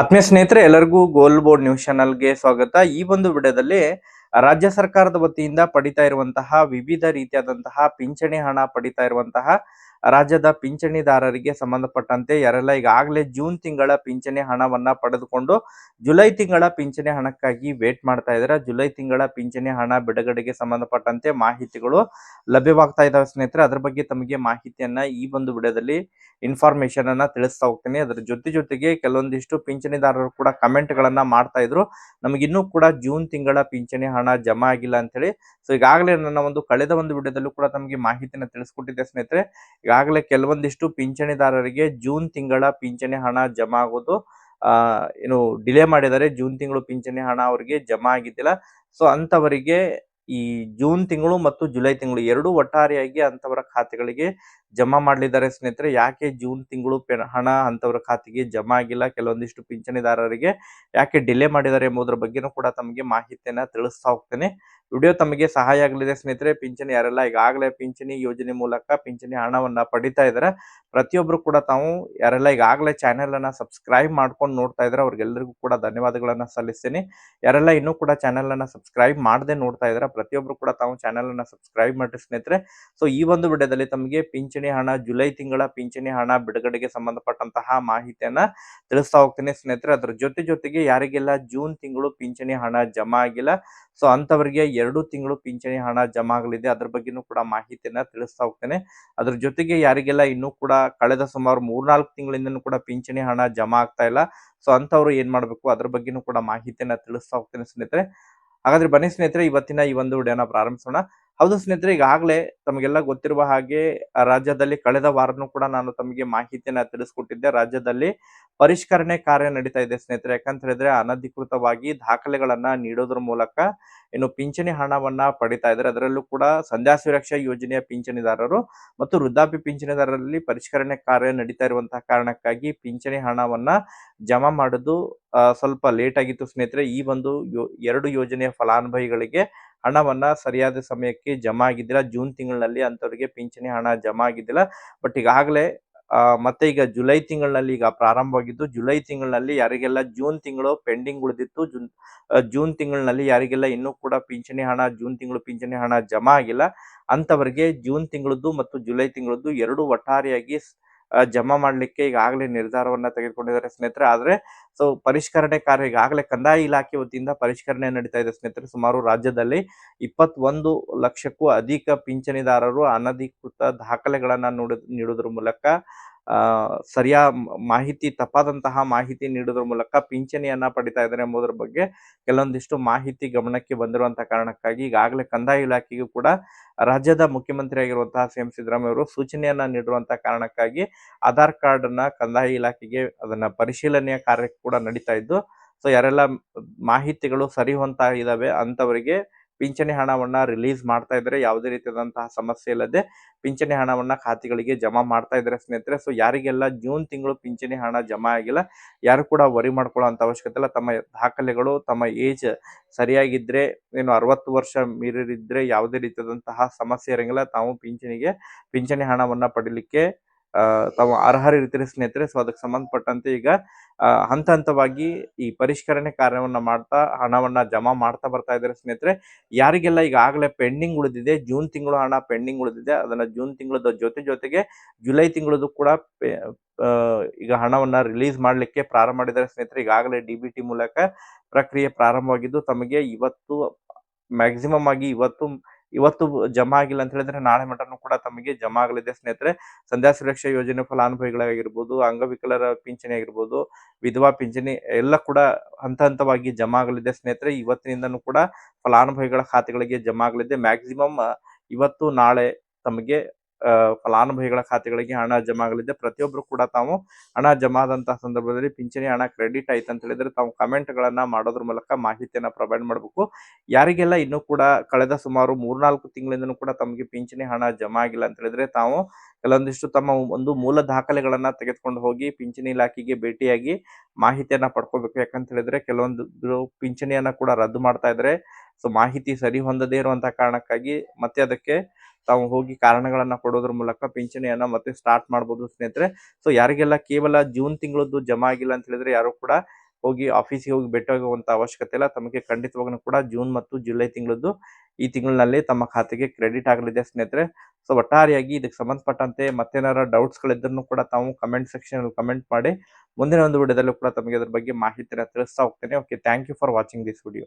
ಆತ್ಮೀಯ ಸ್ನೇಹಿತರೆ, ಎಲ್ಲರಿಗೂ ಗೋಲ್ ಬೋರ್ಡ್ ನ್ಯೂಸ್ ಚಾನಲ್ಗೆ ಸ್ವಾಗತ. ಈ ಒಂದು ವಿಡಿಯೋದಲ್ಲಿ ರಾಜ್ಯ ಸರ್ಕಾರದ ವತಿಯಿಂದ ಪಡಿತಾ ಇರುವಂತಹ ವಿವಿಧ ರೀತಿಯಾದಂತಹ ಪಿಂಚಣಿ ಹಣ ಪಡಿತಾ ಇರುವಂತಹ ರಾಜ್ಯದ ಪಿಂಚಣಿದಾರರಿಗೆ ಸಂಬಂಧಪಟ್ಟಂತೆ ಯಾರೆಲ್ಲ ಈಗಾಗಲೇ ಜೂನ್ ತಿಂಗಳ ಪಿಂಚಣಿ ಹಣವನ್ನ ಪಡೆದುಕೊಂಡು ಜುಲೈ ತಿಂಗಳ ಪಿಂಚಣಿ ಹಣಕ್ಕಾಗಿ ವೇಟ್ ಮಾಡ್ತಾ ಇದ್ದಾರೆ. ಜುಲೈ ತಿಂಗಳ ಪಿಂಚಣಿ ಹಣ ಬಿಡುಗಡೆಗೆ ಸಂಬಂಧಪಟ್ಟಂತೆ ಮಾಹಿತಿಗಳು ಲಭ್ಯವಾಗ್ತಾ ಇದ್ದಾವೆ ಸ್ನೇಹಿತರೆ. ಅದ್ರ ಬಗ್ಗೆ ತಮಗೆ ಮಾಹಿತಿಯನ್ನ ಈ ಒಂದು ವಿಡಿಯೋದಲ್ಲಿ ಇನ್ಫಾರ್ಮೇಶನ್ ಅನ್ನ ತಿಳಿಸ್ತಾ ಹೋಗ್ತೀನಿ. ಅದರ ಜೊತೆ ಜೊತೆಗೆ ಕೆಲವೊಂದಿಷ್ಟು ಪಿಂಚಣಿದಾರರು ಕೂಡ ಕಮೆಂಟ್ ಗಳನ್ನ ಮಾಡ್ತಾ ಇದ್ರು. ನಮಗೆ ಇನ್ನೂ ಕೂಡ ಜೂನ್ ತಿಂಗಳ ಪಿಂಚಣಿ ಹಣ ಜಮಾ ಆಗಿಲ್ಲ ಅಂತೇಳಿ ಸೊ ಈಗಾಗಲೇ ನನ್ನ ಒಂದು ಕಳೆದ ಒಂದು ವಿಡಿಯೋದಲ್ಲೂ ಕೂಡ ತಮಗೆ ಮಾಹಿತಿನ ತಿಳಿಸ್ಕೊಟ್ಟಿದ್ದೆ ಸ್ನೇಹಿತರೆ. ಈಗಾಗಲೇ ಕೆಲವೊಂದಿಷ್ಟು ಪಿಂಚಣಿದಾರರಿಗೆ ಜೂನ್ ತಿಂಗಳ ಪಿಂಚಣಿ ಹಣ ಜಮಾ ಆಗೋದು ಏನು ಡಿಲೇ ಮಾಡಿದ್ದಾರೆ. ಜೂನ್ ತಿಂಗಳು ಪಿಂಚಣಿ ಹಣ ಅವರಿಗೆ ಜಮಾ ಆಗಿದ್ದಿಲ್ಲ. ಸೊ ಅಂತವರಿಗೆ ಈ ಜೂನ್ ತಿಂಗಳು ಮತ್ತು ಜುಲೈ ತಿಂಗಳು ಎರಡು ಒಟ್ಟಾರೆಯಾಗಿ ಅಂತವರ ಖಾತೆಗಳಿಗೆ ಜಮಾ ಮಾಡಲಿದ್ದಾರೆ ಸ್ನೇಹಿತರೆ. ಯಾಕೆ ಜೂನ್ ತಿಂಗಳು ಹಣ ಅಂತವರ ಖಾತೆಗೆ ಜಮಾ ಆಗಿಲ್ಲ? ಕೆಲವೊಂದಿಷ್ಟು ಪಿಂಚಣಿದಾರರಿಗೆ ಯಾಕೆ ಡಿಲೇ ಮಾಡಿದ್ದಾರೆ ಎಂಬುದರ ಬಗ್ಗೆನೂ ಕೂಡ ತಮಗೆ ಮಾಹಿತಿಯನ್ನು ತಿಳಿಸ್ತಾ ಹೋಗ್ತೇನೆ. ವಿಡಿಯೋ ತಮಗೆ ಸಹಾಯ ಆಗಲಿದೆ ಸ್ನೇಹಿತರೆ. ಪಿಂಚಣಿ ಯಾರೆಲ್ಲ ಈಗಾಗಲೇ ಪಿಂಚಣಿ ಯೋಜನೆ ಮೂಲಕ ಪಿಂಚಣಿ ಹಣವನ್ನ ಪಡಿತಾ ಇದ್ದಾರೆ. ಪ್ರತಿಯೊಬ್ಬರು ಕೂಡ ತಾವು ಯಾರೆಲ್ಲ ಈಗಾಗಲೇ ಚಾನೆಲ್ ಅನ್ನ ಸಬ್ಸ್ಕ್ರೈಬ್ ಮಾಡ್ಕೊಂಡು ನೋಡ್ತಾ ಇದ್ದಾರೆ ಅವ್ರಿಗೆಲ್ಲರಿಗೂ ಕೂಡ ಧನ್ಯವಾದಗಳನ್ನ ಸಲ್ಲಿಸ್ತೀನಿ. ಯಾರೆಲ್ಲ ಇನ್ನೂ ಕೂಡ ಚಾನೆಲ್ ಅನ್ನ ಸಬ್ಸ್ಕ್ರೈಬ್ ಮಾಡದೆ ನೋಡ್ತಾ ಇದ್ದಾರೆ, ಪ್ರತಿಯೊಬ್ರು ಕೂಡ ತಾವು ಚಾನೆಲ್ ಅನ್ನ ಸಬ್ಸ್ಕ್ರೈಬ್ ಮಾಡಿ ಸ್ನೇಹಿತರೆ. ಸೊ ಈ ಒಂದು ವಿಡಿಯೋದಲ್ಲಿ ತಮಗೆ ಪಿಂಚಣಿ ಹಣ, ಜುಲೈ ತಿಂಗಳ ಪಿಂಚಣಿ ಹಣ, ಬಿಡುಗಡೆಗೆ ಸಂಬಂಧಪಟ್ಟಂತಹ ಮಾಹಿತಿಯನ್ನ ತಿಳಿಸ್ತಾ ಹೋಗ್ತೀನಿ ಸ್ನೇಹಿತರೆ. ಅದರ ಜೊತೆ ಜೊತೆಗೆ ಯಾರಿಗೆಲ್ಲ ಜೂನ್ ತಿಂಗಳು ಪಿಂಚಣಿ ಹಣ ಜಮಾ ಆಗಿಲ್ಲ, ಸೊ ಅಂತವರಿಗೆ ಎರಡು ತಿಂಗಳು ಪಿಂಚಣಿ ಹಣ ಜಮಾ ಆಗಲಿದೆ ಅದ್ರ ಬಗ್ಗೆನೂ ಕೂಡ ಮಾಹಿತಿಯನ್ನ ತಿಳಿಸ್ತಾ ಹೋಗ್ತೇನೆ. ಅದ್ರ ಜೊತೆಗೆ ಯಾರಿಗೆಲ್ಲ ಇನ್ನೂ ಕೂಡ ಕಳೆದ ಸುಮಾರು ಮೂರ್ನಾಲ್ಕು ತಿಂಗಳಿಂದನೂ ಕೂಡ ಪಿಂಚಣಿ ಹಣ ಜಮಾ ಆಗ್ತಾ ಇಲ್ಲ. ಸೊ ಅಂತವ್ರು ಏನ್ ಮಾಡ್ಬೇಕು? ಅದ್ರ ಬಗ್ಗೆನೂ ಕೂಡ ಮಾಹಿತಿಯನ್ನ ತಿಳಿಸ್ತಾ ಹೋಗ್ತೇನೆ ಸ್ನೇಹಿತರೆ. ಹಾಗಾದ್ರೆ ಬನ್ನಿ ಸ್ನೇಹಿತರೆ, ಇವತ್ತಿನ ಈ ಒಂದು ವಿಡಿಯೋನ ಪ್ರಾರಂಭಿಸೋಣ. ಹೌದು ಸ್ನೇಹಿತರೆ, ಈಗಾಗಲೇ ತಮಗೆಲ್ಲ ಗೊತ್ತಿರುವ ಹಾಗೆ ರಾಜ್ಯದಲ್ಲಿ ಕಳೆದ ವಾರನು ಕೂಡ ನಾನು ತಮಗೆ ಮಾಹಿತಿಯನ್ನ ತಿಳಿಸ್ಕೊಟ್ಟಿದ್ದೆ. ರಾಜ್ಯದಲ್ಲಿ ಪರಿಷ್ಕರಣೆ ಕಾರ್ಯ ನಡೀತಾ ಇದೆ ಸ್ನೇಹಿತರೆ. ಯಾಕಂತ ಹೇಳಿದ್ರೆ, ಅನಧಿಕೃತವಾಗಿ ದಾಖಲೆಗಳನ್ನ ನೀಡೋದ್ರ ಮೂಲಕ ಏನು ಪಿಂಚಣಿ ಹಣವನ್ನ ಪಡಿತಾ ಇದ್ದಾರೆ. ಅದರಲ್ಲೂ ಕೂಡ ಸಂಧ್ಯಾ ಸುರಕ್ಷಾ ಯೋಜನೆಯ ಪಿಂಚಣಿದಾರರು ಮತ್ತು ವೃದ್ಧಾಪ್ಯ ಪಿಂಚಣಿದಾರರಲ್ಲಿ ಪರಿಷ್ಕರಣೆ ಕಾರ್ಯ ನಡೀತಾ ಇರುವಂತಹ ಕಾರಣಕ್ಕಾಗಿ ಪಿಂಚಣಿ ಹಣವನ್ನ ಜಮಾ ಮಾಡೋದು ಸ್ವಲ್ಪ ಲೇಟ್ ಆಗಿತ್ತು ಸ್ನೇಹಿತರೆ. ಈ ಒಂದು ಎರಡು ಯೋಜನೆಯ ಫಲಾನುಭವಿಗಳಿಗೆ ಹಣವನ್ನ ಸರಿಯಾದ ಸಮಯಕ್ಕೆ ಜಮಾ ಆಗಿದ್ದಿಲ್ಲ. ಜೂನ್ ತಿಂಗಳಿನಲ್ಲಿ ಅಂತವರಿಗೆ ಪಿಂಚಣಿ ಹಣ ಜಮಾ ಆಗಿದ್ದಿಲ್ಲ. ಬಟ್ ಈಗಾಗಲೇ ಆ, ಮತ್ತೆ ಈಗ ಜುಲೈ ತಿಂಗಳಿನಲ್ಲಿ ಈಗ ಪ್ರಾರಂಭವಾಗಿದ್ದು ಜುಲೈ ತಿಂಗಳಿನಲ್ಲಿ ಯಾರಿಗೆಲ್ಲ ಜೂನ್ ತಿಂಗಳು ಪೆಂಡಿಂಗ್ ಉಳಿದಿತ್ತು ಜೂನ್ ಜೂನ್ ತಿಂಗಳಿನಲ್ಲಿ ಯಾರಿಗೆಲ್ಲ ಇನ್ನೂ ಕೂಡ ಪಿಂಚಣಿ ಹಣ ಜೂನ್ ತಿಂಗಳು ಪಿಂಚಣಿ ಹಣ ಜಮಾ ಆಗಿಲ್ಲ ಅಂತವರಿಗೆ ಜೂನ್ ತಿಂಗಳದ್ದು ಮತ್ತು ಜುಲೈ ತಿಂಗಳದ್ದು ಎರಡು ಒಟ್ಟಾರೆಯಾಗಿ ಜಮಾ ಮಾಡ್ಲಿಕ್ಕೆ ಈಗಾಗಲೇ ನಿರ್ಧಾರವನ್ನ ತೆಗೆದುಕೊಂಡಿದ್ದಾರೆ ಸ್ನೇಹಿತರೆ. ಆದ್ರೆ ಸೊ ಪರಿಷ್ಕರಣೆ ಕಾರ್ಯ ಈಗಾಗಲೇ ಕಂದಾಯ ಇಲಾಖೆ ವತಿಯಿಂದ ಪರಿಷ್ಕರಣೆ ನಡೀತಾ ಇದೆ ಸ್ನೇಹಿತರೆ. ಸುಮಾರು ರಾಜ್ಯದಲ್ಲಿ ಇಪ್ಪತ್ತೊಂದು ಲಕ್ಷಕ್ಕೂ ಅಧಿಕ ಪಿಂಚಣಿದಾರರು ಅನಧಿಕೃತ ದಾಖಲೆಗಳನ್ನ ನೋಡ, ನೀಡುವುದರ ಮೂಲಕ ಸರಿಯಾ ಮಾಹಿತಿ ತಪ್ಪಾದಂತಹ ಮಾಹಿತಿ ನೀಡೋದ್ರ ಮೂಲಕ ಪಿಂಚಣಿಯನ್ನ ಪಡಿತಾ ಇದ್ದಾರೆ ಎಂಬುದರ ಬಗ್ಗೆ ಕೆಲವೊಂದಿಷ್ಟು ಮಾಹಿತಿ ಗಮನಕ್ಕೆ ಬಂದಿರುವಂತಹ ಕಾರಣಕ್ಕಾಗಿ ಈಗಾಗಲೇ ಕಂದಾಯ ಇಲಾಖೆಗೂ ಕೂಡ ರಾಜ್ಯದ ಮುಖ್ಯಮಂತ್ರಿ ಆಗಿರುವಂತಹ ಸಿ ಎಂ ಸಿದ್ದರಾಮಯ್ಯ ಅವರು ಸೂಚನೆಯನ್ನ ನೀಡಿರುವಂತಹ ಕಾರಣಕ್ಕಾಗಿ ಆಧಾರ್ ಕಾರ್ಡ್ ಅನ್ನ ಕಂದಾಯ ಇಲಾಖೆಗೆ ಅದನ್ನ ಪರಿಶೀಲನೆಯ ಕಾರ್ಯ ಕೂಡ ನಡೀತಾ ಇದ್ದು, ಸೊ ಯಾರೆಲ್ಲ ಮಾಹಿತಿಗಳು ಸರಿ ಹೊಂತಾ ಇದಾವೆ ಅಂತವರಿಗೆ ಪಿಂಚಣಿ ಹಣವನ್ನ ರಿಲೀಸ್ ಮಾಡ್ತಾ ಇದ್ದಾರೆ ಯಾವುದೇ ರೀತಿಯಾದಂತಹ ಸಮಸ್ಯೆ ಇಲ್ಲದೆ ಪಿಂಚಣಿ ಹಣವನ್ನ ಖಾತೆಗಳಿಗೆ ಜಮಾ ಮಾಡ್ತಾ ಇದ್ದಾರೆ ಸ್ನೇಹಿತರೆ. ಸೊ ಯಾರಿಗೆಲ್ಲ ಜೂನ್ ತಿಂಗಳು ಪಿಂಚಣಿ ಹಣ ಜಮಾ ಆಗಿಲ್ಲ, ಯಾರು ಕೂಡ ವರಿ ಮಾಡ್ಕೊಳ್ಳೋ ಅವಶ್ಯಕತೆ ಇಲ್ಲ. ತಮ್ಮ ದಾಖಲೆಗಳು, ತಮ್ಮ ಏಜ್ ಸರಿಯಾಗಿದ್ರೆ, ಏನು ಅರವತ್ತು ವರ್ಷ ಮೀರಿದ್ರೆ ಯಾವುದೇ ರೀತಿಯಾದಂತಹ ಸಮಸ್ಯೆ ಇರಂಗಿಲ್ಲ. ತಾವು ಪಿಂಚಣಿಗೆ, ಪಿಂಚಣಿ ಹಣವನ್ನ ಪಡಿಲಿಕ್ಕೆ ತಾವು ಅರ್ಹರಿರ್ತೀರಿ ಸ್ನೇಹಿತರೆ. ಸೊ ಅದಕ್ಕೆ ಸಂಬಂಧಪಟ್ಟಂತೆ ಈಗ ಹಂತ ಹಂತವಾಗಿ ಈ ಪರಿಷ್ಕರಣೆ ಕಾರ್ಯವನ್ನ ಮಾಡ್ತಾ, ಹಣವನ್ನ ಜಮಾ ಮಾಡ್ತಾ ಬರ್ತಾ ಇದ್ದಾರೆ ಸ್ನೇಹಿತರೆ. ಯಾರಿಗೆಲ್ಲ ಈಗಾಗಲೇ ಪೆಂಡಿಂಗ್ ಉಳಿದಿದೆ, ಜೂನ್ ತಿಂಗಳು ಹಣ ಪೆಂಡಿಂಗ್ ಉಳಿದಿದೆ, ಅದನ್ನ ಜೂನ್ ತಿಂಗಳದ ಜೊತೆ ಜೊತೆಗೆ ಜುಲೈ ತಿಂಗಳದು ಕೂಡ ಈಗ ಹಣವನ್ನ ರಿಲೀಸ್ ಮಾಡ್ಲಿಕ್ಕೆ ಪ್ರಾರಂಭ ಮಾಡಿದ್ದಾರೆ ಸ್ನೇಹಿತರೆ. ಈಗಾಗಲೇ ಡಿ ಮೂಲಕ ಪ್ರಕ್ರಿಯೆ ಪ್ರಾರಂಭವಾಗಿದ್ದು, ತಮಗೆ ಇವತ್ತು, ಮ್ಯಾಕ್ಸಿಮಮ್ ಆಗಿ ಇವತ್ತು ಇವತ್ತು ಜಮಾ ಆಗಿಲ್ಲ ಅಂತ ಹೇಳಿದ್ರೆ ನಾಳೆ ಮಟನು ಕೂಡ ತಮಗೆ ಜಮಾ ಆಗಲಿದೆ ಸ್ನೇಹಿತರೆ. ಸಂಧ್ಯಾ ಸುರಕ್ಷಾ ಯೋಜನೆ ಫಲಾನುಭವಿಗಳಾಗಿರ್ಬೋದು, ಅಂಗವಿಕಲರ ಪಿಂಚಣಿ ಆಗಿರ್ಬೋದು, ವಿಧವಾ ಪಿಂಚಣಿ ಎಲ್ಲ ಕೂಡ ಹಂತ ಹಂತವಾಗಿ ಜಮಾ ಆಗಲಿದೆ ಸ್ನೇಹಿತರೆ. ಇವತ್ತಿನಿಂದನೂ ಕೂಡ ಫಲಾನುಭವಿಗಳ ಖಾತೆಗಳಿಗೆ ಜಮಾ ಆಗಲಿದೆ ಮ್ಯಾಕ್ಸಿಮಮ್ ಇವತ್ತು ನಾಳೆ ತಮಗೆ ಫಲಾನುಭವಿಗಳ ಖಾತೆಗಳಿಗೆ ಹಣ ಜಮಾ ಆಗಲಿದೆ. ಪ್ರತಿಯೊಬ್ಬರು ಕೂಡ ತಾವು ಹಣ ಜಮಾ ಆದಂತಹ ಸಂದರ್ಭದಲ್ಲಿ ಪಿಂಚಣಿ, ಹಣ, ಕ್ರೆಡಿಟ್ ಆಯ್ತು ಅಂತ ಹೇಳಿದ್ರೆ ತಾವು ಕಮೆಂಟ್ ಗಳನ್ನ ಮಾಡೋದ್ರ ಮೂಲಕ ಮಾಹಿತಿಯನ್ನ ಪ್ರೊವೈಡ್ ಮಾಡಬೇಕು. ಯಾರಿಗೆಲ್ಲ ಇನ್ನೂ ಕೂಡ ಕಳೆದ ಸುಮಾರು ಮೂರ್ನಾಲ್ಕು ತಿಂಗಳಿಂದನೂ ಕೂಡ ತಮಗೆ ಪಿಂಚಣಿ, ಹಣ ಜಮಾ ಆಗಿಲ್ಲ ಅಂತ ಹೇಳಿದ್ರೆ ತಾವು ಕೆಲವೊಂದಿಷ್ಟು ತಮ್ಮ ಒಂದು ಮೂಲ ದಾಖಲೆಗಳನ್ನ ತೆಗೆದುಕೊಂಡು ಹೋಗಿ ಪಿಂಚಣಿ ಇಲಾಖೆಗೆ ಭೇಟಿಯಾಗಿ ಮಾಹಿತಿಯನ್ನ ಪಡ್ಕೋಬೇಕು ಯಾಕಂತ ಹೇಳಿದ್ರೆ ಕೆಲವೊಂದು ಪಿಂಚಣಿಯನ್ನ ಕೂಡ ರದ್ದು ಮಾಡ್ತಾ ಇದ್ದಾರೆ ಸೊ ಮಾಹಿತಿ ಸರಿ ಹೊಂದದೇ ಇರುವಂತಹ ಕಾರಣಕ್ಕಾಗಿ ಮತ್ತೆ ಅದಕ್ಕೆ ತಾವು ಹೋಗಿ ಕಾರಣಗಳನ್ನ ಕೊಡೋದ್ರ ಮೂಲಕ ಪಿಂಚಣಿಯನ್ನ ಮತ್ತೆ ಸ್ಟಾರ್ಟ್ ಮಾಡಬಹುದು ಸ್ನೇಹಿತರೆ. ಸೊ ಯಾರಿಗೆಲ್ಲ ಕೇವಲ ಜೂನ್ ತಿಂಗಳದ್ದು ಜಮಾ ಆಗಿಲ್ಲ ಅಂತ ಹೇಳಿದ್ರೆ ಯಾರು ಕೂಡ ಹೋಗಿ ಆಫೀಸಿಗೆ ಹೋಗಿ ಭೇಟಿ ಆಗುವಂತ ಅವಶ್ಯಕತೆ ಇಲ್ಲ. ತಮಗೆ ಖಂಡಿತವಾಗ್ಲೂ ಕೂಡ ಜೂನ್ ಮತ್ತು ಜುಲೈ ತಿಂಗಳದ್ದು ಈ ತಿಂಗಳಿನಲ್ಲಿ ತಮ್ಮ ಖಾತೆಗೆ ಕ್ರೆಡಿಟ್ ಆಗಲಿದೆ ಸ್ನೇಹಿತರೆ. ಸೊ ಒಟ್ಟಾರೆಯಾಗಿ ಇದಕ್ಕೆ ಸಂಬಂಧಪಟ್ಟಂತೆ ಮತ್ತೇನಾರ ಡೌಟ್ಸ್ ಗಳಿದ್ರು ಕೂಡ ತಾವು ಕಮೆಂಟ್ ಸೆಕ್ಷನ್ ಕಮೆಂಟ್ ಮಾಡಿ ಮುಂದಿನ ಒಂದು ವಿಡಿಯೋದಲ್ಲೂ ಕೂಡ ತಮಗೆ ಅದ್ರ ಬಗ್ಗೆ ಮಾಹಿತಿನ ತಿಳಿಸ್ತಾ ಹೋಗ್ತೇನೆ. Okay thank you for watching this video